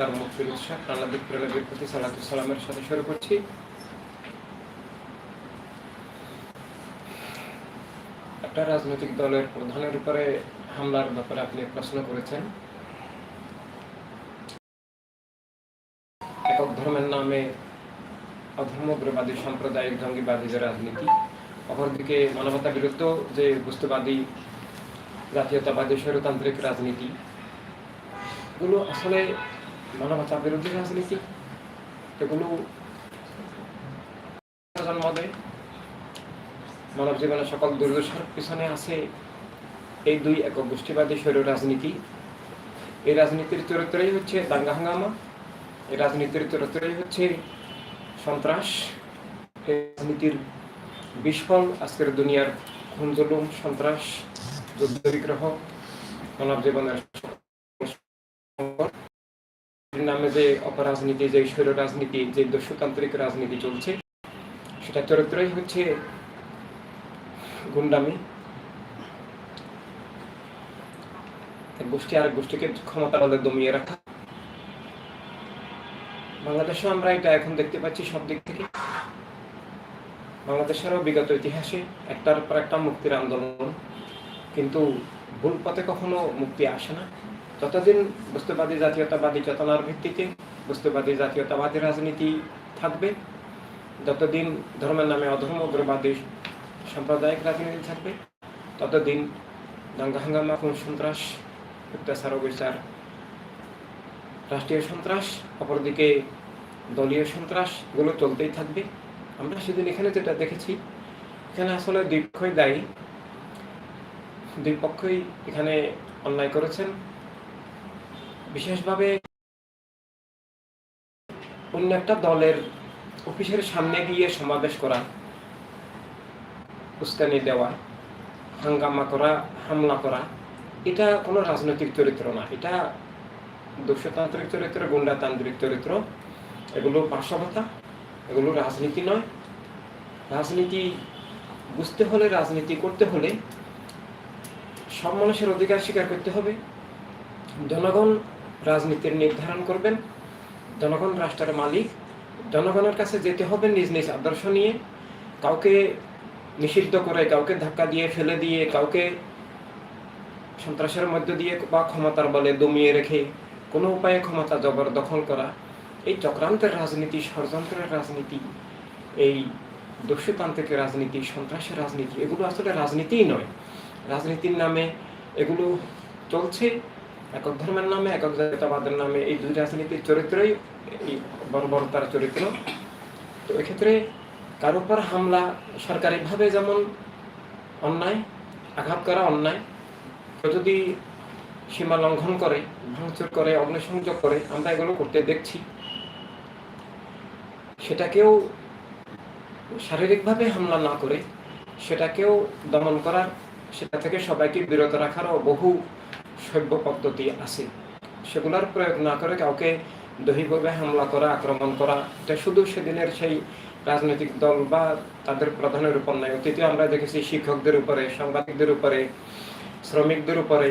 তার মুক্তির উৎসাহ প্রাণাদিক প্রেরণের প্রতি সালাতু সালামের সাথে শুরু করছি। একটা রাজনৈতিক দলের প্রধানের উপরে হামলার ব্যাপারে আপনি প্রশ্ন করেছেন। একক ধর্মের নামে সাম্প্রদায়িক জঙ্গিবাদীদের রাজনীতি। অপরদিকে মানবতা বিরুদ্ধ যে বস্তুবাদী, জাতীয়তাবাদী, স্বৈরতান্ত্রিক রাজনীতি। এগুলো আসলে মানবতা বিরোধী রাজনীতি এগুলো জন্ম দেয় মানব জীবনের সকল দুর্দশার পিছনে আছে এই দুই একক গোষ্ঠীবাদী স্বৈর রাজনীতি এই রাজনীতির চরিত্রই হচ্ছে দাঙ্গা হাঙ্গামা এই রাজনীতির চরিত্রই হচ্ছে সন্ত্রাস এই রাজনীতির বিস্ফল আজকের দুনিয়ার খুন জুলুম সন্ত্রাস যুদ্ধ বিগ্রহ মানব জীবনের নামে যে অপরাজনীতি যে স্বৈর রাজনীতি, যে দস্যুতান্ত্রিক রাজনীতি চলছে, সেটা চরিত্রই হচ্ছে গুন্ডামি। গোষ্ঠী আরেক গোষ্ঠীকে ক্ষমতা বলে দমিয়ে রাখা। বাংলাদেশে আমরা এটা এখন দেখতে পাচ্ছি সব দিক থেকে। বাংলাদেশেরও বিগত ইতিহাসে একটার পর একটা মুক্তির আন্দোলন। কিন্তু ভুল পথে কখনো মুক্তি আসে না। যতদিন বস্তুবাদী জাতীয়তাবাদী চেতনার ভিত্তিতে বস্তুবাদী জাতীয়তাবাদী রাজনীতি থাকবে। যতদিন ধর্মের নামে অধর্ম, উগ্রবাদী সাম্প্রদায়িক রাজনীতি থাকবে। ততদিন দাঙ্গা হাঙ্গামা, খুন সন্ত্রাস, অত্যাচার, অবিচার, রাষ্ট্রীয় সন্ত্রাস, অপরদিকে দলীয় সন্ত্রাস এগুলো চলতেই থাকবে। আমরা সেদিন এখানে যেটা দেখেছি, এখানে আসলে দুই পক্ষই দায়ী। দুই পক্ষই এখানে অন্যায় করেছেন। বিশেষভাবে অন্য একটা দলের অফিসের সামনে গিয়ে সমাবেশ করা, উস্কানি দেওয়া, হাঙ্গামা করা, হামলা করা, এটা কোনো রাজনৈতিক চরিত্র না। এটা দস্যতান্ত্রিক চরিত্র, গুন্ডাতান্ত্রিক চরিত্র। এগুলো বাস্তবতা এগুলো রাজনীতি নয়। রাজনীতি বুঝতে হলে, রাজনীতি করতে হলে সব মানুষের অধিকার স্বীকার করতে হবে। জনগণ রাজনীতির নির্ধারণ করবেন। জনগণ, রাষ্ট্রের মালিক, জনগণের কাছে যেতে হবে নিজ নিজ আদর্শ নিয়ে। কাউকে নিষিদ্ধ করে, কাউকে ধাক্কা দিয়ে ফেলে দিয়ে, কাউকে সন্ত্রাসের মধ্য দিয়ে বা ক্ষমতার বলে দমিয়ে রেখে কোনো উপায়ে ক্ষমতা জবরদখল করা। এই চক্রান্তের রাজনীতি, ষড়যন্ত্রের রাজনীতি, এই দস্যুতান্ত্রিক রাজনীতি, সন্ত্রাসের রাজনীতি, এগুলো আসলে রাজনীতিই নয়। রাজনীতির নামে এগুলো চলছে। একক ধর্মের নামে, একক জাতীয়তাবাদের নামে এই দুই রাজনীতির চরিত্রই এই বর্বরতার চরিত্র। তো এক্ষেত্রে কারও উপর হামলা সরকারিভাবে যেমন অন্যায়, আঘাত করা অন্যায়, কেউ যদি সীমা লঙ্ঘন করে, ভাঙচুর করে, অগ্নিসংযোগ করে, আমরা এগুলো করতে দেখছি। সেটাকেও শারীরিকভাবে হামলা না করে, সেটাকেও দমন করার, সেটা থেকে সবাইকে বিরত রাখারও বহু সভ্য পদ্ধতি আছে। সেগুলোর প্রয়োগ না করে কাউকে দৈহিকভাবে হামলা করা, আক্রমণ করা, এটা শুধু সেদিনের সেই রাজনৈতিক দল বা তাদের প্রধানের উপর নয়। অতীতে আমরা দেখেছি শিক্ষকদের উপরে, সাংবাদিকদের উপরে, শ্রমিকদের উপরে,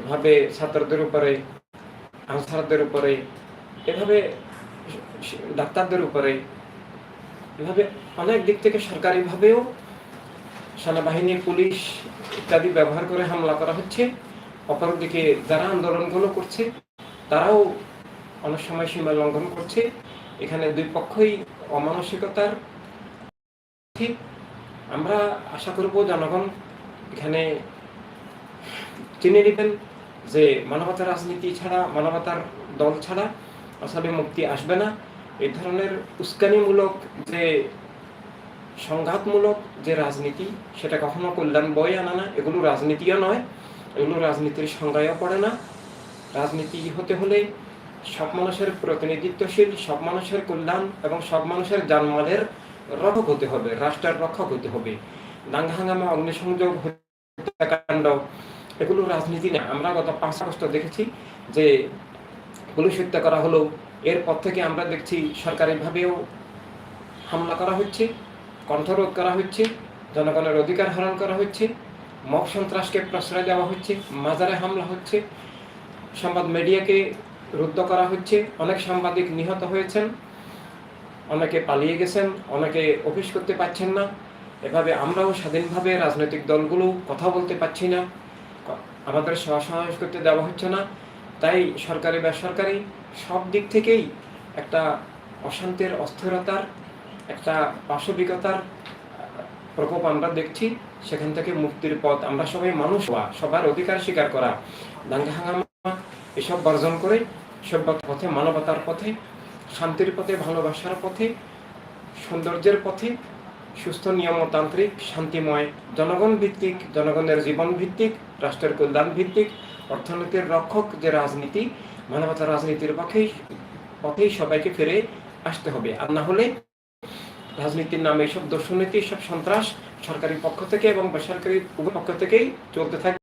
এভাবে ছাত্রদের উপরে, আনসারদের উপরে, এভাবে ডাক্তারদের উপরে, এভাবে অনেক দিক থেকে সরকারিভাবেও সেনাবাহিনী, পুলিশ ইত্যাদি ব্যবহার করে হামলা করা হচ্ছে। অপরদিকে যারা আন্দোলনগুলো করছে, তারাও অনেক সময় সীমা লঙ্ঘন করছে। এখানে দুই পক্ষই অমানসিকতার আমরা আশা করব জনগণ এখানে চিনে নেবেন যে মানবতার রাজনীতি ছাড়া, মানবতার দল ছাড়া আসলে মুক্তি আসবে না। এই ধরনের উস্কানিমূলক যে সংঘাতমূলক যে রাজনীতি, সেটা কখনো কল্যাণ বয়ে আনা না। এগুলো রাজনীতিও নয়। এগুলো রাজনীতির সংজ্ঞায়ও পড়ে না। রাজনীতি হতে হলে সব মানুষের প্রতিনিধিত্বশীল, সব মানুষের কল্যাণ এবং সব মানুষের জানমালের রক্ষক হতে হবে, রাষ্ট্রের রক্ষক হতে হবে। দাঙ্গা হাঙ্গামা অগ্নিসংযোগ, হত্যাকাণ্ড, এগুলো রাজনীতি না। আমরা গত পাঁচ আগস্ট দেখেছি যে পুলিশ হত্যা করা হলো। এরপর থেকে আমরা দেখছি সরকারিভাবেও হামলা করা হচ্ছে, কণ্ঠরোধ করা হচ্ছে, জনগণের অধিকার হরণ করা হচ্ছে। মব সন্ত্রাসকে প্রশ্রয় দেওয়া হচ্ছে, মাজারে হামলা হচ্ছে, সংবাদ মিডিয়াকে রুদ্ধ করা হচ্ছে, অনেক সাংবাদিক নিহত হয়েছেন, অনেকে পালিয়ে গেছেন, অনেকে অফিস করতে পারছেন না। এভাবে আমরাও স্বাধীনভাবে রাজনৈতিক দলগুলো কথা বলতে পারছি না, আমাদের সহসমাবেশ করতে দেওয়া হচ্ছে না। তাই সরকারি বেসরকারি সব দিক থেকেই একটা অশান্তির অস্থিরতার, একটা পাশবিকতার প্রকোপ আমরা দেখছি, সেখান থেকে মুক্তির পথ। আমরা সবাই মানুষ হওয়া, সবার অধিকার স্বীকার করা। দাঙ্গা হাঙ্গামা, এসব বর্জন করে সভ্যতার পথে, মানবতার পথে, শান্তির পথে, ভালোবাসার পথে, সৌন্দর্যের পথে, সুস্থ নিয়মতান্ত্রিক, শান্তিময় জনগণ ভিত্তিক, জনগণের জীবন ভিত্তিক, রাষ্ট্রের কল্যাণ ভিত্তিক, অর্থনীতির রক্ষক যে রাজনীতি, মানবতার রাজনীতির পক্ষেই পথেই সবাইকে ফিরে আসতে হবে। আর না হলে রাজনীতির নামে এইসব দর্শনীতি সব সন্ত্রাস সরকারি পক্ষ থেকে এবং বেসরকারি উভয় পক্ষ থেকেই চলতে থাকবে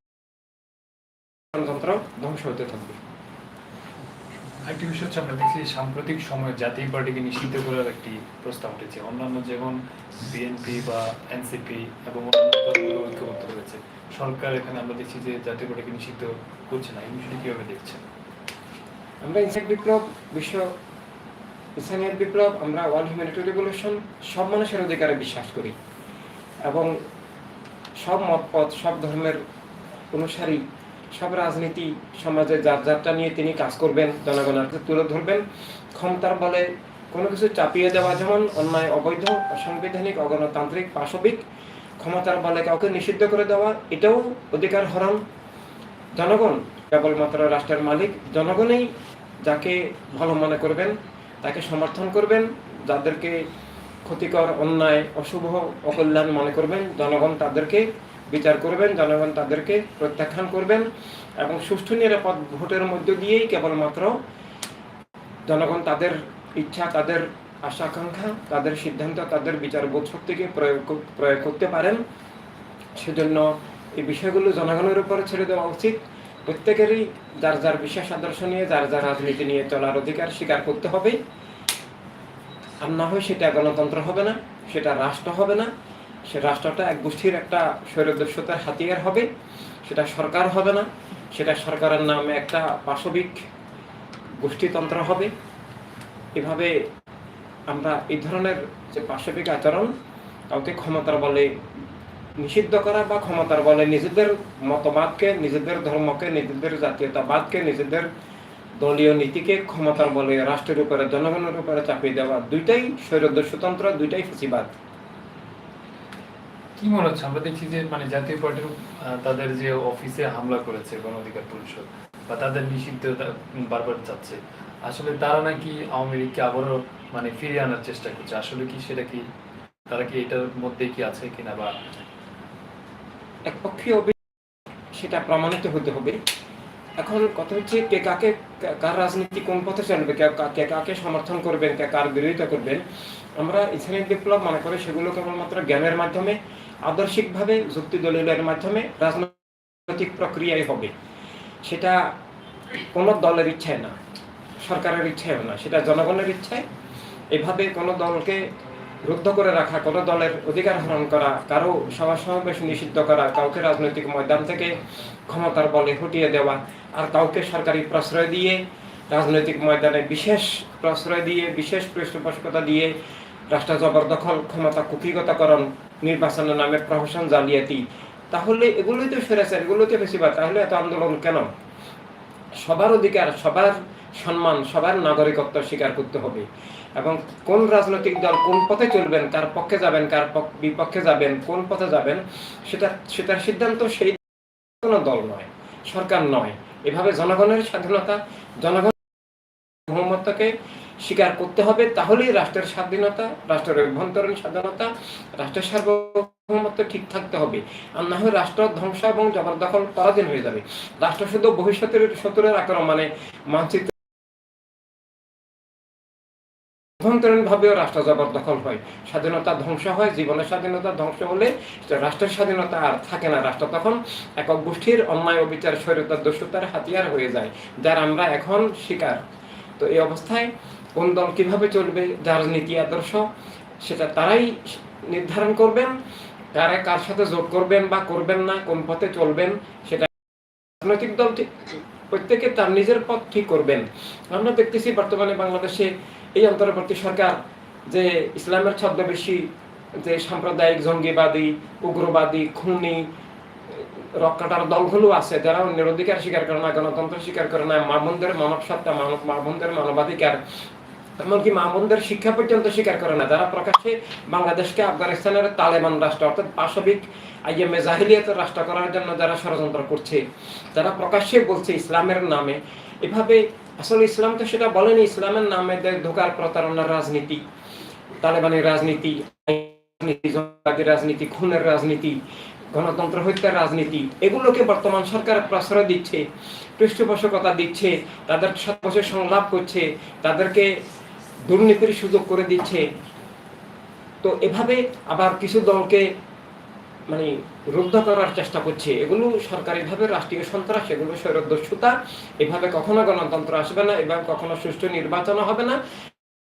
গণতন্ত্র ধ্বংস হতে থাকবে। আরেকটি বিষয় হচ্ছে আমরা দেখছি সাম্প্রতিক সময়ে জাতীয় পার্টিকে নিষিদ্ধ করার একটি প্রস্তাব উঠেছে। অন্যান্য যেমন বিএনপি বা এনসিপি এবং অন্যান্য দলগুলো ঐক্যবদ্ধ হয়েছে সরকার এখানে আমরা দেখছি যে জাতীয় পার্টিকে নিষিদ্ধ করছে না। এই বিষয়টি কীভাবে দেখছেন? আমরা ইনসাইট বিপ্লব বিশ্ব ইসলামিয়াত বিপ্লব, আমরা ওয়ার্ল্ড হিউম্যানিটি রেভলিউশন সব মানুষের অধিকারে বিশ্বাস করি। এবং সব মতপথ, সব ধর্মের অনুসারী, সব রাজনীতি সমাজে যার যারটা নিয়ে তিনি কাজ করবেন, জনগণের তুলে ধরবেন। ক্ষমতার বলে কোনো কিছু চাপিয়ে দেওয়া যেমন অন্যায়, অবৈধ, অসাংবিধানিক, অগণতান্ত্রিক, পাশবিক, ক্ষমতার বলে কাউকে নিষিদ্ধ করে দেওয়া, এটাও অধিকার হরণ। জনগণ, কেবলমাত্র রাষ্ট্রের মালিক, জনগণেই যাকে ভালো মনে করবেন তাকে সমর্থন করবেন, যাদেরকে ক্ষতিকর, অন্যায়, অশুভ, অকল্যাণ মনে করবেন, জনগণ তাদেরকে বিচার করবেন, জনগণ তাদেরকে প্রত্যাখ্যান করবেন এবং সুষ্ঠু, নিরাপদ ভোটের মধ্য দিয়েই কেবলমাত্র জনগণ তাদের ইচ্ছা, তাদের আশা, আকাঙ্ক্ষা, তাদের সিদ্ধান্ত, তাদের বিচার বোধ শক্তিকে প্রয়োগ প্রয়োগ করতে পারেন। সেজন্য এই বিষয়গুলো জনগণের উপর ছেড়ে দেওয়া উচিত। প্রত্যেকেরই যার যার বিশ্বাস আদর্শ নিয়ে, যার যার রাজনীতি নিয়ে চলার অধিকার স্বীকার করতে হবে। আর না হয় সেটা গণতন্ত্র হবে না, সেটা রাষ্ট্র হবে না, সে রাষ্ট্রটা এক গোষ্ঠীর একটা স্বৈরদস্যতার হাতিয়ার হবে, সেটা সরকার হবে না, সেটা সরকারের নামে একটা পাশবিক গোষ্ঠীতন্ত্র হবে। এভাবে আমরা এই ধরনের যে পাশবিক আচরণ, কাউকে ক্ষমতার বলে নিষিদ্ধ করা বা ক্ষমতার বলে নিজেদের মতবাদকে, নিজেদের ধর্মকে, নিজেদের জাতীয়তাবাদকে, নিজেদের দলীয় নীতিকে ক্ষমতার বলে রাষ্ট্রের উপরে, জনগণের উপরে চাপিয়ে দেওয়া দুইটাই স্বৈরদস্যতন্ত্র দুইটাই ফাঁসিবাদ। কি মনে হচ্ছে? আমরা দেখছি যে মানে জাতীয় পার্টির তাদের যে অফিসে হামলা করেছে গণ অধিকার পরিষদ বা তাদের নিষিদ্ধ বারবার যাচ্ছে আসলে তারা নাকি আওয়ামী লীগকে আবারও মানে ফিরিয়ে আনার চেষ্টা করছে? আসলে কি সেটা কি, তারা কি এটার মধ্যে কি আছে কিনা বা একপক্ষীয় সেটা প্রমাণিত হতে হবে। এখন কথা হচ্ছে কে কাকে, কার রাজনীতি কোন পথে চলবে, কে কাকে সমর্থন করবেন, কে কার বিরোধিতা করবেন, আমরা ইসলামিক বিপ্লব মনে করি সেগুলো কেবলমাত্র জ্ঞানের মাধ্যমে, আদর্শিকভাবে যুক্তি দলিলের মাধ্যমে, রাজনৈতিক প্রক্রিয়ায় হবে। সেটা কোনো দলের ইচ্ছায় না, সরকারের ইচ্ছায় না, সেটা জনগণের ইচ্ছায়। এভাবে কোনো দলকে রুদ্ধ করে রাখা কোনো দলের অধিকার হরণ করা, কারও সভা সমাবেশ নিষিদ্ধ করা, কাউকে রাজনৈতিক ময়দান থেকে ক্ষমতার বলে হটিয়ে দেওয়া, আর কাউকে সরকারি প্রশ্রয় দিয়ে, রাজনৈতিক ময়দানে বিশেষ প্রশ্রয় দিয়ে, বিশেষ পৃষ্ঠপোষকতা দিয়ে, রাষ্ট্র জবরদখল, ক্ষমতা কুক্ষিগতকরণ নির্বাচনের নামে প্রহসন জালিয়াতি। তাহলে এগুলোই তো সেরেছে, এগুলোই তো বেশিরভাগ তাহলে এত আন্দোলন কেন? সবার অধিকার, সবার সম্মান, সবার নাগরিকত্ব স্বীকার করতে হবে। এবং কোন রাজনৈতিক দল কোন পথে চলবেন, কার পক্ষে যাবেন, কার পক- বিপক্ষে যাবেন, কোন পথে যাবেন, সেটা, সেটার সিদ্ধান্ত সেই কোনো দল নয়, সরকার নয়। এভাবে জনগণের স্বাধীনতা, জনগণ সার্বভৌমত্বকে স্বীকার করতে হবে, তাহলেই রাষ্ট্রের স্বাধীনতা, রাষ্ট্রের অভ্যন্তরীণ স্বাধীনতা, রাষ্ট্রের সার্বভৌমত্ব ঠিক থাকতে হবে। আর না হয় রাষ্ট্র ধ্বংস এবং জবরদখল পরাধীন হয়ে যাবে। রাষ্ট্র শুধু ভবিষ্যতের শত্রুর আক্রমণে মানচিত্র অভ্যন্তরীণ ভাবেও রাষ্ট্র জবরদখল হয়। স্বাধীনতা ধ্বংস হয়, জীবনের স্বাধীনতা ধ্বংস হলে রাষ্ট্রের স্বাধীনতা আর থাকে না। রাষ্ট্র তখন একক গোষ্ঠীর অন্যায় অবিচার স্বৈরতার দস্যুতার হাতিয়ার হয়ে যায়, যার আমরা এখন শিকার। তো এই অবস্থায় কোন দল কীভাবে চলবে, যার নীতি আদর্শ, সেটা তারাই নির্ধারণ করবেন কারা কার সাথে যোগ করবেন বা করবেন না, কোন পথে চলবেন, সেটা রাজনৈতিক দল প্রত্যেকে তার নিজের পথ ঠিক করবেন। আমরা দেখতেছি বর্তমানে বাংলাদেশে এই অন্তর্বর্তী সরকার যে ইসলামের ছদ্মবেশী, যে সাম্প্রদায়িক জঙ্গিবাদী, উগ্রবাদী, খুনি রক্ষাটার দলগুলো আছে, যারা অন্যের অধিকার স্বীকার করে না, গণতন্ত্র স্বীকার করে না মা বোনদের মানব সত্তা, মানব মা বোনদের মানবাধিকার, এমনকি মা বোনদের শিক্ষা পর্যন্ত স্বীকার করে না, যারা প্রকাশ্যে বাংলাদেশকে আফগানিস্তানের তালেবান রাষ্ট্র, অর্থাৎ পাশবিক আইএমএ জাহিলিয়াতের রাষ্ট্র করার জন্য যারা ষড়যন্ত্র করছে, যারা প্রকাশ্যে বলছে ইসলামের নামে, এভাবে আসলে ইসলাম তো সেটা বলেনি, ইসলামের নামে ধোকার প্রতারণার রাজনীতি, তালেবানের রাজনীতি রাজনীতি খুনের রাজনীতি, গণতন্ত্র হত্যার রাজনীতি, এগুলোকে বর্তমান সরকার প্রশ্রয় দিচ্ছে, পৃষ্ঠপোষকতা দিচ্ছে, তাদের বছর সংলাপ করছে, তাদেরকে দুর্নীতির সুযোগ করে দিচ্ছে। তো এভাবে আবার কিছু দলকে মানে রুদ্ধ করার চেষ্টা করছে। এগুলো সরকারিভাবে, রাষ্ট্রীয় সন্ত্রাস, এগুলো স্বৈরদস্যুতা এভাবে কখনো গণতন্ত্র আসবে না এবং কখনো সুষ্ঠু নির্বাচন হবে না।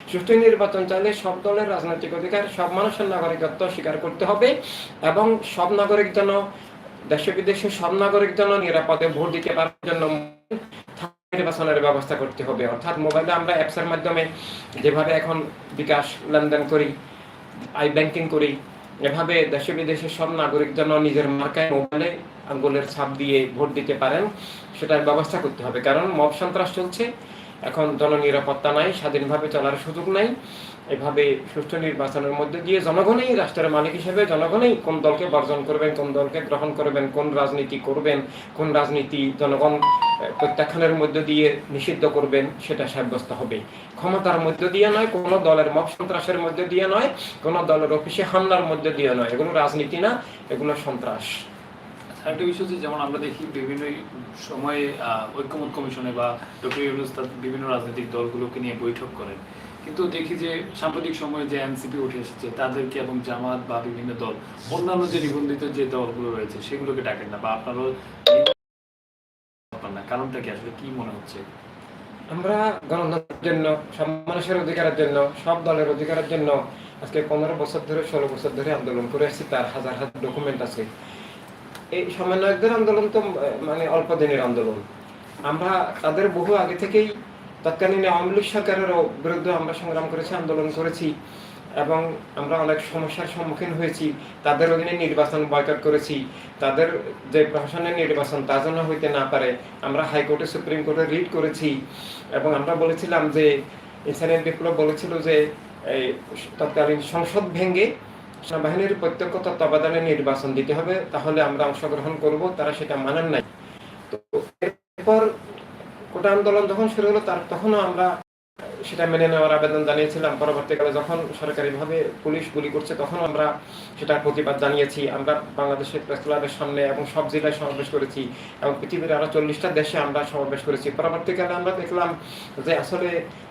সুষ্ঠু নির্বাচন চাইলে সব দলের রাজনৈতিক অধিকার, সব মানুষের নাগরিকত্ব স্বীকার করতে হবে এবং সব নাগরিক যেন দেশে বিদেশে সব নাগরিক যেন নিরাপদে ভোট দিতে পারার জন্য নির্বাচনের ব্যবস্থা করতে হবে। অর্থাৎ মোবাইলে আমরা অ্যাপসের মাধ্যমে যেভাবে এখন বিকাশ লেনদেন করি, আই ব্যাংকিং করি এভাবে দেশে বিদেশের সব নাগরিক যেন নিজের মার্কায় মোবাইলে আঙ্গুলের ছাপ দিয়ে ভোট দিতে পারেন, সেটার ব্যবস্থা করতে হবে। কারণ মব সন্ত্রাস চলছে, এখন জননিরাপত্তা নাই, স্বাধীনভাবে চলার সুযোগ নাই। এভাবে সুষ্ঠু নির্বাচনের মধ্যে দিয়ে জনগণই, রাষ্ট্রের মালিক হিসেবে জনগণই কোন দলকে বর্জন করবেন, কোন দলকে গ্রহণ করবেন, কোন রাজনীতি করবেন, কোন রাজনীতি জনগণ প্রত্যাখ্যানের মধ্যে দিয়ে নিষিদ্ধ করবেন, সেটা সাব্যস্ত হবে। ক্ষমতার মধ্যে দিয়ে নয়, কোন দলের মব সন্ত্রাসের মধ্যে দিয়ে নয়, কোন দলের অফিসে হামলার মধ্যে দিয়ে নয়। এগুলো রাজনীতি না, এগুলো সন্ত্রাস। একটা বিষয় হচ্ছে, যেমন আমরা দেখি বিভিন্ন সময়ে ঐক্যমত কমিশনে বা ডক্টর বিভিন্ন রাজনৈতিক দলগুলোকে নিয়ে বৈঠক করেন। কিন্তু দেখি যে সাম্প্রতিক সময়ে যে এনসিপি উঠে এসেছে, তাদেরকে এবং জামাত বা বিভিন্ন দল, অন্যান্য যে নিবন্ধিত যে দলগুলো রয়েছে, সেগুলোকে ডাকেন না বা আপনারাও না। কারণটা কি? আসলে কি মনে হচ্ছে? আমরা গণতন্ত্রের জন্য, সব মানুষের অধিকারের জন্য, সব দলের অধিকারের জন্য আজকে পনেরো বছর ধরে, ষোলো বছর ধরে আন্দোলন করে আসছি, তার হাজার হাজার ডকুমেন্ট আছে। এই সমন্বয়কদের আন্দোলন তো মানে অল্প দিনের আন্দোলন। আমরা তাদের বহু আগে থেকেই তৎকালীন আওয়ামী লীগ সরকারের বিরুদ্ধে আমরা সংগ্রাম করেছি, আন্দোলন করেছি এবং আমরা অনেক সমস্যার সম্মুখীন হয়েছি। তাদের অধীনে নির্বাচন বয়কট করেছি। তাদের যে প্রশাসনের নির্বাচন তা যেন হইতে না পারে, আমরা হাইকোর্টে সুপ্রিম কোর্টে রিট করেছি। এবং আমরা বলেছিলাম যে ইনসানিয়াত বিপ্লব বলেছিল যে, এই তৎকালীন সংসদ ভেঙে সেনাবাহিনীর প্রত্যক্ষ তত্ত্বাবধানে নির্বাচন দিতে হবে, তাহলে আমরা অংশগ্রহণ করব, তারা সেটা মানেন নাই। তো এরপর কোটা আন্দোলন যখন শুরু হলো, তার তখনও আমরা সেটা মেনে নেওয়ার আবেদন জানিয়েছিলাম। পরবর্তীকালে যখন সরকারিভাবে পুলিশ গুলি করছে তখন আমরা সেটার প্রতিবাদ জানিয়েছি। আমরা বাংলাদেশের প্রেস ক্লাবের সামনে এবং সব জেলায় সমাবেশ করেছি এবং পৃথিবীর আরও চল্লিশটা দেশে আমরা সমাবেশ করেছি। পরবর্তীকালে আমরা দেখলাম যে আসলে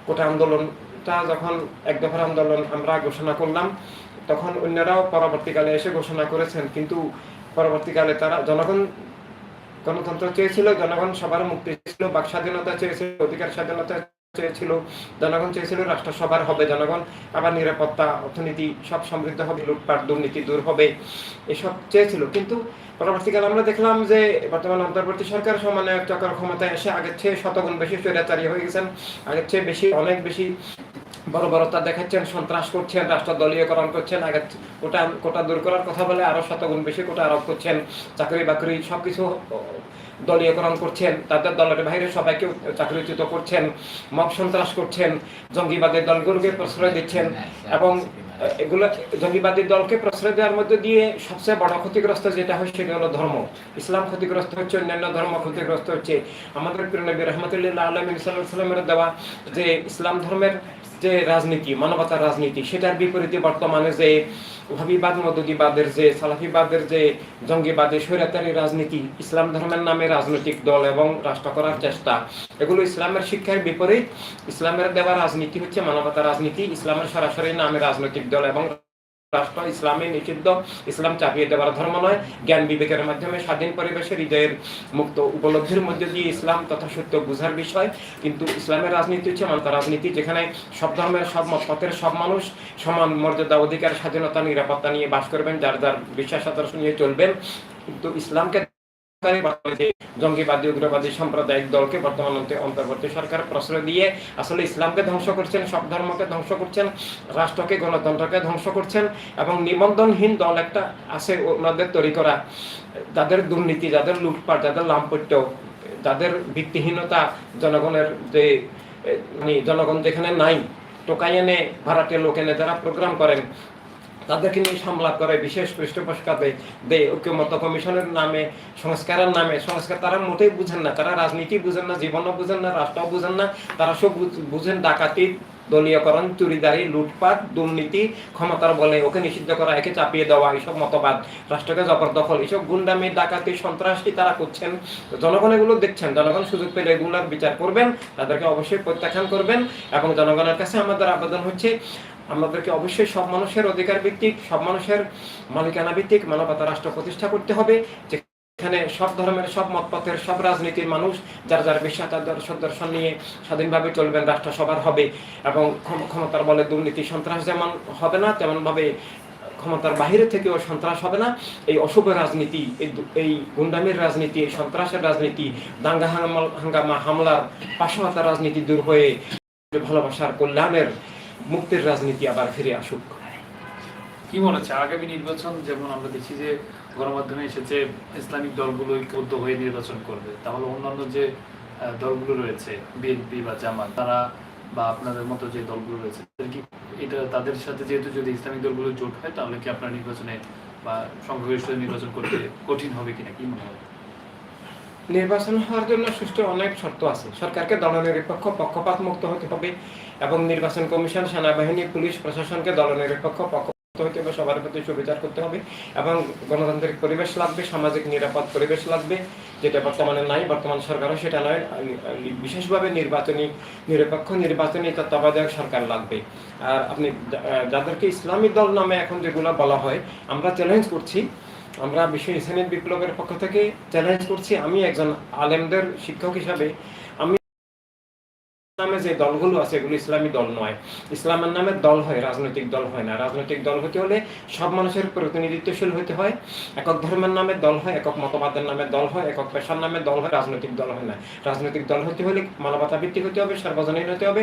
কোটা আন্দোলনটা যখন এক দফার আন্দোলন আমরা ঘোষণা করলাম, তখন অন্যরাও পরবর্তীকালে এসে ঘোষণা করেছেন। কিন্তু পরবর্তীকালে তারা জনগণ গণতন্ত্র চেয়েছিল, জনগণ সবার মুক্তি ছিল বাক স্বাধীনতা চেয়েছিল, অধিকার স্বাধীনতা চেয়েছিল, জনগণ চেয়েছিল রাষ্ট্র সবার হবে, জনগণ আবার নিরাপত্তা, অর্থনীতি সব সমৃদ্ধ হবে, লুটপাট, দুর্নীতি দূর হবে, এসব চেয়েছিল। কিন্তু পরবর্তীকালে আমরা দেখলাম যে বর্তমান অন্তর্বর্তী সরকার সমন্বয়ক চক্র ক্ষমতায় এসে আগের চেয়ে শতগুণ বেশি স্বৈরাচারী হয়ে গেছেন, আগের চেয়ে বেশি, অনেক বেশি বড় বড়তা দেখাচ্ছেন সন্ত্রাস করছেন রাষ্ট্র দলীয়করণ করছেন আগে কোটা কোটা দূর করার কথা বলে আরও শতগুণ বেশি কোটা আরোপ করছেন চাকরি বাকরি সব কিছু দলীয়করণ করছেন তাদের দলের বাইরে সবাইকে চাকরিচ্যুত করছেন মব সন্ত্রাস করছেন জঙ্গিবাদের দলগুলোকে প্রশ্রয় দিচ্ছেন এবং এগুলো জঙ্গিবাদী দলকে প্রশ্রয় দেওয়ার মধ্যে দিয়ে সবচেয়ে বড় ক্ষতিগ্রস্ত যেটা হয় সেটা হলো ধর্ম। ইসলাম ক্ষতিগ্রস্ত হচ্ছে, অন্যান্য ধর্ম ক্ষতিগ্রস্ত হচ্ছে। আমাদের প্রিয়নবী রহমতুল্লাহ আলমিন ইসলামের দেওয়া যে ইসলাম ধর্মের যে রাজনীতি, মানবতার রাজনীতি, সেটার বিপরীতে বর্তমানে যে ওহাবিবাদ মদুদিবাদের যে সালাফিবাদের যে, জঙ্গিবাদী, স্বৈরাচারী রাজনীতি, ইসলাম ধর্মের নামে রাজনৈতিক দল এবং রাষ্ট্র করার চেষ্টা। এগুলো ইসলামের শিক্ষার বিপরীত। ইসলামের দেওয়া রাজনীতি হচ্ছে মানবতা রাজনীতি। ইসলামের সরাসরি নামে রাজনৈতিক দল এবং রাষ্ট্র, ইসলামে নিষিদ্ধ, ইসলাম চাপিয়ে দেওয়ার ধর্ম নয়। জ্ঞান বিবেকের মাধ্যমে স্বাধীন পরিবেশে হৃদয়ের মুক্ত উপলব্ধির মধ্যে দিয়ে ইসলাম তথা সত্য বুঝার বিষয়। কিন্তু ইসলামের রাজনীতি হচ্ছে মানতা রাজনীতি, যেখানে সব ধর্মের, সব মতের সব মানুষ সমান মর্যাদা, অধিকার, স্বাধীনতা, নিরাপত্তা নিয়ে বাস করবেন, যার যার বিশ্বাস, আদর্শ নিয়ে চলবেন। কিন্তু ইসলামকে জঙ্গিবাদী, উগ্রবাদী সাম্প্রদায়িক দলকে বর্তমান অন্ত- অন্তর্বর্তী সরকার প্রশ্রয় দিয়ে আসলে ইসলামকে ধ্বংস করছেন, সব ধর্মকে ধ্বংস করছেন, রাষ্ট্রকে, গণতন্ত্রকে ধ্বংস করছেন এবং নিবন্ধনহীন দল একটা আছে ওনাদের তৈরি করা। যাদের দুর্নীতি, যাদের লুটপাট, যাদের লাম্পট্য, যাদের ভিত্তিহীনতা, জনগণের যে মানে জনগণ যেখানে নাই, টোকাই এনে ভাড়াটে লোক এনে যারা প্রোগ্রাম করেন তাদেরকে নিয়ে সামলা করে, বিশেষ পৃষ্ঠপোষকতা দেয় ঐক্যমত কমিশনের নামে, সংস্কারের নামে। সংস্কার তারা মোটেই বুঝেন না। তারা রাজনীতি বুঝেন না, জীবনও বুঝেন না, রাষ্ট্রও বুঝেন না। তারা সব বুঝেন ডাকাতি, দলীয়করণ, চুরিদারি, লুটপাট, দুর্নীতি, ক্ষমতার বলে ওকে নিষিদ্ধ করা, একে চাপিয়ে দেওয়া, এইসব মতবাদ, রাষ্ট্রকে জবরদখল, এইসব গুন্ডামি, ডাকাতি, সন্ত্রাসী তারা করছেন। জনগণ এগুলো দেখছেন। জনগণ সুযোগ পেলে এগুলোর বিচার করবেন। তাদেরকে অবশ্যই প্রত্যাখ্যান করবেন এবং জনগণের কাছে আমাদের আবেদন হচ্ছে আমাদেরকে অবশ্যই সব মানুষের অধিকার ভিত্তিক, সব মানুষের মালিকানা ভিত্তিক মানবতা রাষ্ট্র প্রতিষ্ঠা করতে হবে। যেখানে সব ধর্মের, সব মতপথের, সব রাজনীতির মানুষ যার যার বিশ্বাস, তার দর্শন নিয়ে স্বাধীনভাবে চলবেন রাষ্ট্র সবার হবে এবং ক্ষম- ক্ষমতার বলে দুর্নীতি সন্ত্রাস যেমন হবে না, তেমনভাবে ক্ষমতার বাহিরে থেকেও সন্ত্রাস হবে না। এই অশুভ রাজনীতি, এই গুন্ডামির রাজনীতি, এই সন্ত্রাসের রাজনীতি, দাঙ্গা হাঙ্গামা- হামলার পাশাপাতার রাজনীতি দূর হয়ে ভালোবাসার কল্যাণের মুক্তির রাজনীতি আবার ফিরে আসুক। কি মনে হচ্ছে আগামী নির্বাচন যেমন আমরা দেখছি যে গণমাধ্যমে এসেছে, ইসলামিক দলগুলো ঐক্যবদ্ধ হয়ে নির্বাচন করবে। তাহলে অন্যান্য যে দলগুলো রয়েছে, বিএনপি বা জামাত, তারা বা আপনাদের মতো যে দলগুলো রয়েছে কি এটা তাদের সাথে যেহেতু যদি ইসলামিক দলগুলো জোট হয়, তাহলে কি আপনার নির্বাচনে বা সংখ্যাগরিষ্ঠ নির্বাচন করতে কঠিন হবে কিনা? কি মনে হয়? নির্বাচন হওয়ার জন্য সুষ্ঠু অনেক শর্ত আছে। সরকারকে দলনিরপেক্ষ পক্ষপাত মুক্ত হতে হবে এবং নির্বাচন কমিশন, সেনাবাহিনী, পুলিশ, প্রশাসনকে দলনিরপেক্ষ পক্ষপাত হতে হবে। সবার প্রতি সুবিচার করতে হবে এবং গণতান্ত্রিক পরিবেশ লাগবে, সামাজিক নিরাপদ পরিবেশ লাগবে, যেটা বর্তমানে নাই, বর্তমান সরকারও সেটা নয়। বিশেষভাবে নির্বাচনী, নিরপেক্ষ নির্বাচনী তত্ত্বাবধায়ক সরকার লাগবে। আর আপনি যাদেরকে ইসলামী দল নামে এখন যেগুলো বলা হয়, আমরা চ্যালেঞ্জ করছি। আমরা বিশ্ব ইসলামী বিপ্লবের পক্ষ থেকে চ্যালেঞ্জ করছি। আমি একজন আলেমদের শিক্ষক হিসাবে। আমি যে দলগুলো আছে, এগুলো ইসলামী দল নয়। ইসলামের নামে দল হয়, রাজনৈতিক দল হয় না। রাজনৈতিক দল হতে হলে সব মানুষের প্রতিনিধিত্বশীল হতে হয়। একক ধর্মের নামে দল হয়, একক মতবাদের নামে দল হয়, একক পেশার নামে দল হয়, রাজনৈতিক দল হয় না। রাজনৈতিক দল হতে হলে মানবতা ভিত্তিক হতে হবে, সর্বজনীন হতে হবে,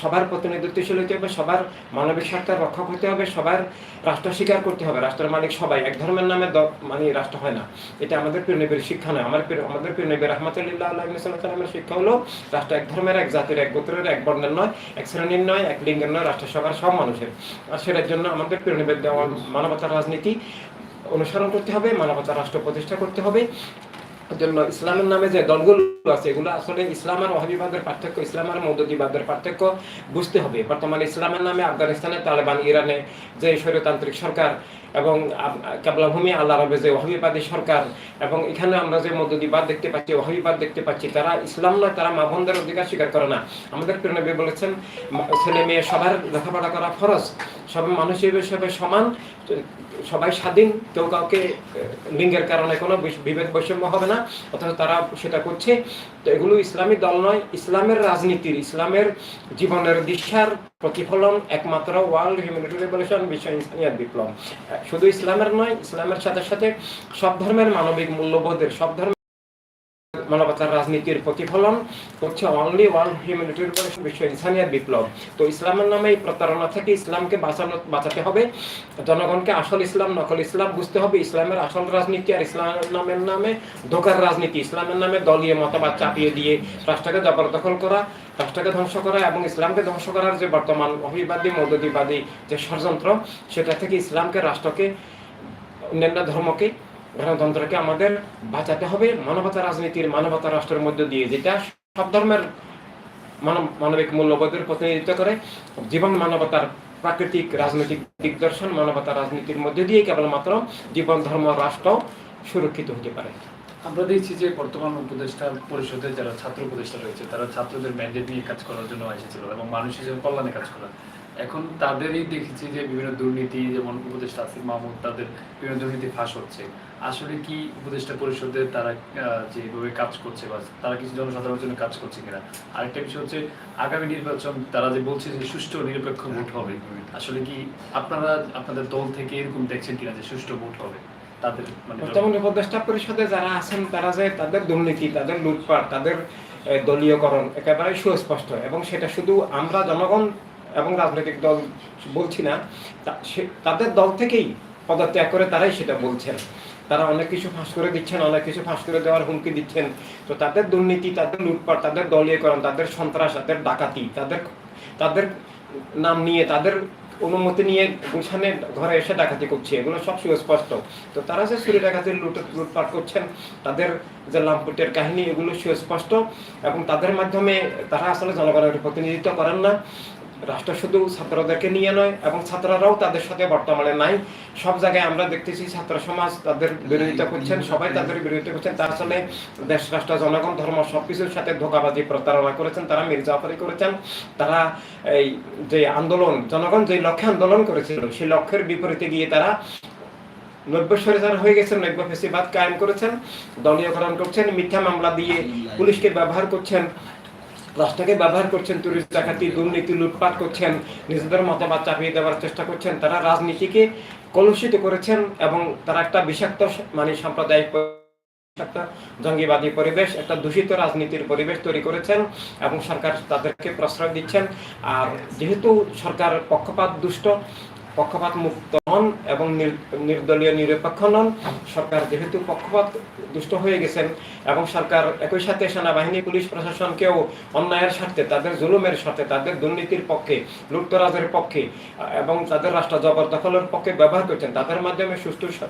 সবার প্রতিনিধিত্বশীল হতে হবে, সবার মানবিক স্বার্থের রক্ষক হতে হবে, সবার রাষ্ট্র স্বীকার করতে হবে। রাষ্ট্রের মালিক সবাই, এক ধর্মের নামে মানে রাষ্ট্র হয় না। এটা আমাদের প্রিয়নবীর শিক্ষা নয়। আমার আমাদের প্রিয় নবী রহমতুল্লাহ আল্লাহ শিক্ষা হলো, রাষ্ট্র এক ধর্মের, এক জাতির, এক গোত্রের এক বর্ণের নয়, এক শ্রেণির নয়, এক লিঙ্গের নয়, রাষ্ট্রসভার সব মানুষের। আর সেটার জন্য আমাদের প্রেরণীবেদ মানবতার রাজনীতি অনুসরণ করতে হবে, মানবতার রাষ্ট্র প্রতিষ্ঠা করতে হবে। জন্য ইসলামের নামে যে দলগুলো আছে, এগুলো আসলে ইসলাম আর ওহাবিবাদের পার্থক্য, ইসলাম আর মৌদুদিবাদের পার্থক্য বুঝতে হবে। বর্তমানে ইসলামের নামে আফগানিস্তানে তালেবান, ইরানে যে স্বৈরতান্ত্রিক সরকার এবং কেবলাভূমি আল্লাহ রবে যে ওহাবিবাদী সরকার এবং এখানে আমরা যে মৌদুদিবাদ দেখতে পাচ্ছি ওহাবিবাদ দেখতে পাচ্ছি, তারা ইসলাম নয়, তারা মা বোনদের অধিকার স্বীকার করে না। আমাদের প্রেরণবী বলেছেন ছেলে মেয়ে সবার লেখাপড়া করা ফরজ, সব মানুষ হিসেবে সমান সবাই স্বাধীন, কেউ কাউকে লিঙ্গের কারণে কোনো বিভেদ বৈষম্য হবে না, অথচ তারা সেটা করছে। তো এগুলো ইসলামী দল নয়, ইসলামের রাজনীতির, ইসলামের জীবনের দিশার প্রতিফলন একমাত্র ওয়ার্ল্ড হিউম্যানিটি রেভলিউশন বিশ্ব ইসলামিয়ার বিপ্লব। শুধু ইসলামের নয়, ইসলামের সাথে সাথে সব ধর্মের মানবিক মূল্যবোধের, সব ধর্মের মানবতার রাজনীতির প্রতিফলন হচ্ছে অনলি ওয়ার্ল্ড হিউম্যানিটি রেভলিউশন বিশ্ব ইনসানিয়াত বিপ্লব। তো ইসলামের নামে এই প্রতারণা থেকে ইসলামকে বাঁচানো বাঁচাতে হবে। জনগণকে আসল ইসলাম, নকল ইসলাম বুঝতে হবে। ইসলামের আসল রাজনীতি আর ইসলামের নামের নামে ধোকার রাজনীতি। ইসলামের নামে দলীয় মতবাদ চাপিয়ে দিয়ে রাষ্ট্রকে জবরদখল করা, রাষ্ট্রকে ধ্বংস করা এবং ইসলামকে ধ্বংস করার যে বর্তমান অভিবাদী মৌদুদিবাদী যে ষড়যন্ত্র, সেটা থেকে ইসলামকে, রাষ্ট্রকে, অন্যান্য ধর্মকে গণতন্ত্রকে আমাদের বাঁচাতে হবে, মানবতা রাজনীতির মানবতা রাষ্ট্রের মধ্য দিয়ে, যেটা সব ধর্মের মানব, মানবিক মূল্যবোধের প্রতিনিধিত্ব করে। জীবন মানবতার প্রাকৃতিক রাজনৈতিক দিগদর্শন মানবতা রাজনীতির মধ্যে দিয়ে কেবলমাত্র জীবন, ধর্ম, রাষ্ট্র সুরক্ষিত হতে পারে। আমরা দেখছি যে বর্তমান উপদেষ্টা পরিষদের যারা ছাত্র উপদেষ্টা রয়েছে, তারা ছাত্রদের ম্যান্ডেট নিয়ে কাজ করার জন্য এসেছিল এবং মানুষ হিসেবে কল্যাণে কাজ করা এখন তাদেরই দেখেছি যে বিভিন্ন দুর্নীতি যেমন উপদেষ্টা আসিফ মাহমুদ তাদের বিভিন্ন দুর্নীতি ফাঁস হচ্ছে। আসলে কি উপদেষ্টা পরিষদের তারা যেভাবে কাজ করছে বা তারা কিছু জনসাধারণের জন্য কাজ করছে কিনা? আরেকটা বিষয় হচ্ছে আগামী নির্বাচন তারা যে বলছে যে সুষ্ঠু নিরপেক্ষ ভোট হবে আসলে কি আপনারা আপনাদের দল থেকে এরকম দেখছেন কিনা যে সুষ্ঠু ভোট হবে? তাদের মানে উপদেষ্টা পরিষদে যারা আছেন তারা যে তাদের দুর্নীতি তাদের লুটপাট তাদের দলীয়করণ একেবারে সুস্পষ্ট। এবং সেটা শুধু আমরা জনগণ এবং রাজনৈতিক দল বলছি না তাদের দল থেকেই পদত্যাগ করে তারাই সেটা বলছেন। তারা অনেক কিছু ফাঁস করে দিচ্ছেন, অনেক কিছু ফাঁস করে দেওয়ার হুমকি দিচ্ছেন। তো তাদের দুর্নীতি, তাদের লুটপাট, তাদের দলীয়করণ তাদের সন্ত্রাস, তাদের ডাকাতি, তাদের তাদের নাম নিয়ে, তাদের অনুমতি নিয়ে গুলশানে ঘরে এসে ডাকাতি করছে, এগুলো সব সুস্পষ্ট। তো তারা যে চুরি ডাকাতি, লুট, লুটপাট করছেন, তাদের যে লাম্পুটের কাহিনী, এগুলো সুস্পষ্ট এবং তাদের মাধ্যমে তারা আসলে জনগণের প্রতিনিধিত্ব করেন না। রাষ্ট্র শুধু ছাত্রদেরকে নিয়ে নয়, এবং ছাত্ররাও তাদের সাথে বর্তমানে নাই। সব জায়গায় আমরা দেখতেছি ছাত্র সমাজ তাদের বিরোধিতা করছেন, সবাই তাদের বিরোধিতা করছেন। তার আসলে দেশ, রাষ্ট্র, জনগণ, ধর্ম সবকিছুর সাথে ধোকাবাজি, প্রতারণা করেছেন, তারা মির্জাফারি করেছেন। তারা এই যে আন্দোলন, জনগণ যে লক্ষ্যে আন্দোলন করেছিল, সেই লক্ষ্যের বিপরীতে গিয়ে তারা নব্য সরেজার হয়ে গেছেন, নব্য ফেসিবাদ কায়েম করেছেন, দলীয়করণ করছেন, মিথ্যা মামলা দিয়ে পুলিশকে ব্যবহার করছেন। রাষ্ট্রকে ব্যবহার করছেন টুরিস্ট ডাকাতি দুর্নীতি, লুটপাট করছেন, নিজেদের মতামত চাপিয়ে দেওয়ার চেষ্টা করছেন, তারা রাজনীতিকে কলুষিত করেছেন এবং তারা একটা বিষাক্ত মানে সাম্প্রদায়িক একটা জঙ্গিবাদী পরিবেশ, একটা দূষিত রাজনীতির পরিবেশ তৈরি করেছেন এবং সরকার তাদেরকে প্রশ্রয় দিচ্ছেন। আর যেহেতু সরকার পক্ষপাত দুষ্ট পক্ষপাত মুক্ত নন এবং নির- নির্দলীয় নিরপেক্ষ নন। সরকার যেহেতু পক্ষপাত দুষ্ট হয়ে গেছেন এবং সরকার একই সাথে সেনাবাহিনী, পুলিশ প্রশাসনকেও অন্যায়ের স্বার্থে, তাদের জুলুমের স্বার্থে, তাদের দুর্নীতির পক্ষে লুপ্তরাজের পক্ষে এবং তাদের রাষ্ট্র জবরদখলের পক্ষে ব্যবহার করছেন, তাদের মাধ্যমে সুষ্ঠু স-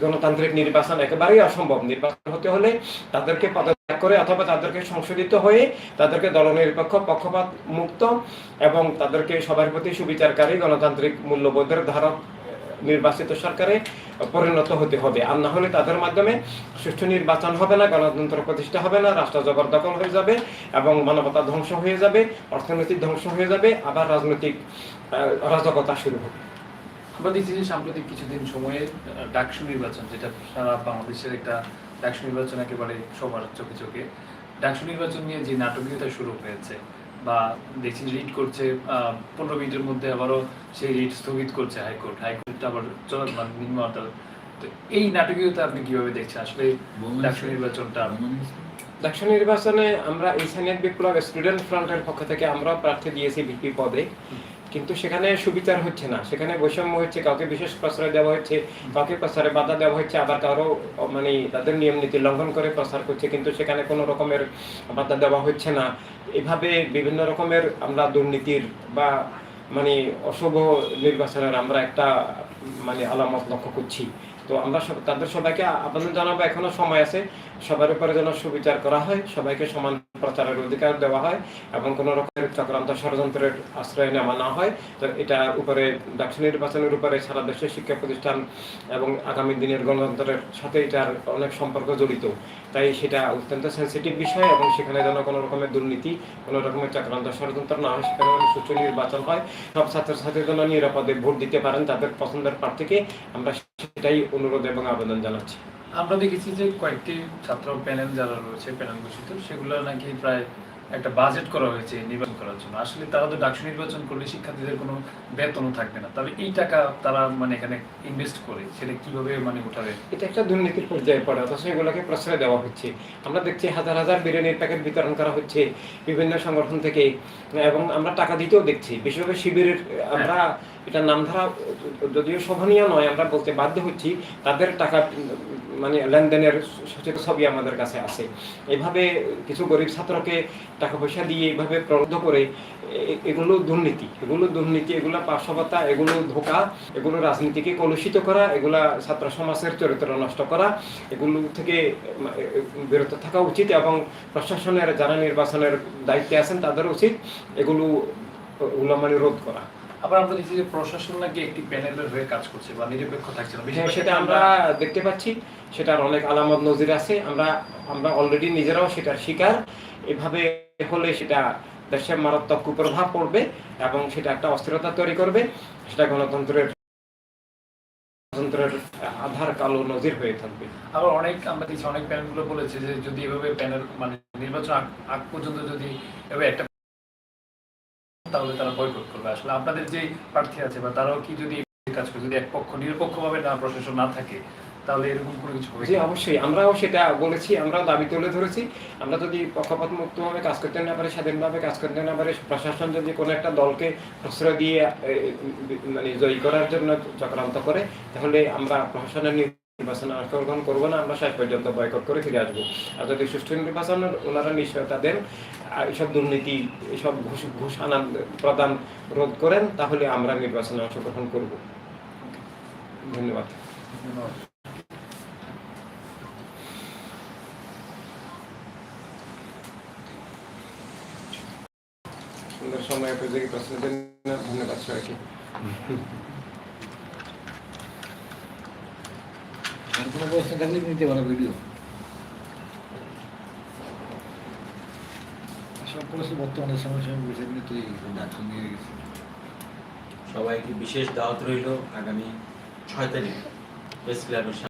গণতান্ত্রিক নির্বাচন একেবারেই অসম্ভব। নির্বাচন হতে হলে তাদেরকে পদত্যাগ করে অথবা তাদেরকে সংশোধিত হয়ে তাদেরকে দলনিরপেক্ষ পক্ষপাত মুক্ত এবং তাদেরকে সবার প্রতি সুবিচারকারী গণতান্ত্রিক মূল্যবোধের ধারক নির্বাচিত সরকারে পরিণত হতে হবে। আর না হলে তাদের মাধ্যমে সুষ্ঠু নির্বাচন হবে না, গণতন্ত্র প্রতিষ্ঠা হবে না, রাষ্ট্র জবরদখল হয়ে যাবে এবং মানবতা ধ্বংস হয়ে যাবে, অর্থনৈতিক ধ্বংস হয়ে যাবে, আবার রাজনৈতিক অরাজকতা শুরু হবে। আমরা দেখছি যে সাম্প্রতিক কিছুদিন সময়ে ডাকসু নির্বাচন, যেটা সারা বাংলাদেশের একটা ডাকসু নির্বাচন একেবারে সবার চোখে চোখে। ডাকসু নির্বাচন নিয়ে যে নাটকীয়তা শুরু হয়েছে বা দেখছি রিট করছে পনেরো মিনিটের মধ্যে আবারও সেই রিট স্থগিত করছে হাইকোর্ট। হাইকোর্ট আবার চল মানে নিম্ন আদালত তো এই নাটকীয়তা আপনি কীভাবে দেখছেন? আসলে ডাকসু নির্বাচনটা ডাকসু নির্বাচনে আমরা ইনসানিয়াত বিপ্লব স্টুডেন্ট ফ্রন্টের পক্ষ থেকে আমরা প্রার্থী দিয়েছি ভিপি পদে। কিন্তু সেখানে সুবিচার হচ্ছে না। সেখানে বৈষম্য হচ্ছে, কাউকে বিশেষ প্রশ্রয় দেওয়া হচ্ছে, কাউকে প্রচারে বাধা দেওয়া হচ্ছে, আবার কারও মানে তাদের নিয়ম নীতি লঙ্ঘন করে প্রচার করছে, কিন্তু সেখানে কোনো রকমের বাধা দেওয়া হচ্ছে না। এভাবে বিভিন্ন রকমের আমরা দুর্নীতির বা মানে অশুভ নির্বাচনের আমরা একটা মানে আলামত লক্ষ্য করছি। তো আমরা তাদের সবাইকে আবেদন জানাব, এখনও সময় আছে। সবার উপরে যেন সুবিচার করা হয়, সবাইকে সমান প্রচারের অধিকার দেওয়া হয় এবং কোনো রকমের চক্রান্ত ষড়যন্ত্রের আশ্রয় নেওয়া না হয়। তো এটার উপরে ডাকসু নির্বাচনের উপরে সারা দেশের শিক্ষা প্রতিষ্ঠান এবং আগামী দিনের গণতন্ত্রের সাথে এটার অনেক সম্পর্ক জড়িত। তাই সেটা অত্যন্ত সেন্সিটিভ বিষয় এবং সেখানে যেন কোনো রকমের দুর্নীতি, কোনো রকমের চক্রান্ত ষড়যন্ত্র না হয়, সেখানে যেন সুষ্ঠু নির্বাচন হয়। সব ছাত্রছাত্রীর জন্য নিরাপদে ভোট দিতে পারেন, তাদের পছন্দের প্রার্থীকে আমরা সেটাই অনুরোধ এবং আবেদন জানাচ্ছি। আমরা দেখেছি যে কয়েকটি ছাত্র প্যানেল যারা রয়েছে, প্যানেল ঘোষিত, সেগুলো নাকি প্রায় একটা বাজেট করা হয়েছে নির্বাচন করার জন্য। আসলে তারা তো ডাকসু নির্বাচন করলে শিক্ষার্থীদের কোনো বেতনও থাকবে না। তবে এই টাকা তারা মানে এখানে ইনভেস্ট করে, সেটা কীভাবে মানে উঠাবে এটা একটা দুর্নীতির পর্যায়ে পড়ে, অথচ এগুলোকে প্রশ্রয় দেওয়া হচ্ছে। আমরা দেখছি হাজার হাজার বিরিয়ানির প্যাকেট বিতরণ করা হচ্ছে বিভিন্ন সংগঠন থেকে, এবং আমরা টাকা দিতেও দেখছি। বিশেষভাবে শিবিরের, আমরা এটা নামধারা যদিও শোভনীয় নয়, আমরা বলতে বাধ্য হচ্ছি, তাদের টাকা মানে লেনদেনের সচেতন ছবি আমাদের কাছে আছে। এভাবে কিছু গরিব ছাত্রকে টাকা পয়সা দিয়ে এইভাবে প্রলুব্ধ করে এগুলো দুর্নীতি। এগুলো দুর্নীতি, এগুলো পার্শ্ববতা এগুলো ধোকা, এগুলো রাজনীতিকে কলুষিত করা, এগুলা ছাত্র সমাজের চরিত্র নষ্ট করা, এগুলো থেকে বিরত থাকা উচিত এবং প্রশাসনের যারা নির্বাচনের দায়িত্বে আছেন তাদের উচিত এগুলো মানে রোধ করা। আবার আমরা দেখছি যে প্রশাসন নাকি একটি প্যানেলের হয়ে কাজ করছে বা নিরপেক্ষ থাকছে না। হ্যাঁ, সেটা আমরা দেখতে পাচ্ছি সেটার অনেক আলামত নজির আছে। আমরা আমরা অলরেডি নিজেরাও সেটার শিকার। এভাবে হলে সেটা দেশে মারাত্মক কুপ্রভাব পড়বে এবং সেটা একটা অস্থিরতা তৈরি করবে। সেটা গণতন্ত্রের গণতন্ত্রের আধার কালো নজির হয়ে থাকবে। আবার অনেক আমরা দেখছি অনেক প্যানেলগুলো বলেছে যে যদি এভাবে প্যানেল মানে নির্বাচন আগ- আগ পর্যন্ত যদি এভাবে একটা তাহলে তারা বয়কট করবে। আসলে আপনাদের যে প্রার্থী আছে বা তারাও কি যদি কাজ করে, যদি এক পক্ষ নিরপেক্ষভাবে না প্রশাসন না থাকে, তাহলে এরকম কোনো কিছু হবে জি, অবশ্যই। আমরাও সেটা বলেছি, আমরাও দাবি তুলে ধরেছি। আমরা যদি পক্ষপাত মুক্তভাবে কাজ করতে না পারি, স্বাধীনভাবে কাজ করতে না পারি, প্রশাসন যদি কোনো একটা দলকে প্রশ্রয় দিয়ে মানে জয়ী করার জন্য চক্রান্ত করে, তাহলে আমরা প্রশাসনের নির্বাচনে অংশগ্রহণ করব না, আমরা শেষ পর্যন্ত বয়কট করে ফিরে আসব। আর যদি সুষ্ঠু নির্বাচন ওনারা নিশ্চয়তা দেন এইসব দুর্নীতি ঘুষ ঘুষ আনান প্রদান রোধ করেন, তাহলে আমরা নির্বাচনে অংশগ্রহণ করব। ধন্যবাদ। সময় উপযোগী প্রশ্নের জন্য ধন্যবাদ সবাইকে। আর কোনো প্রশ্ন থাকলে নিতে পারো ভিডিও সব প্রশ্ন বর্তমানে সমস্যা বিষয় নিয়ে তুই ডাক্তার নিয়ে গেছে। সবাইকে বিশেষ দাওয়াত রইল আগামী ছয় তারিখ। প্রেস ক্লাবের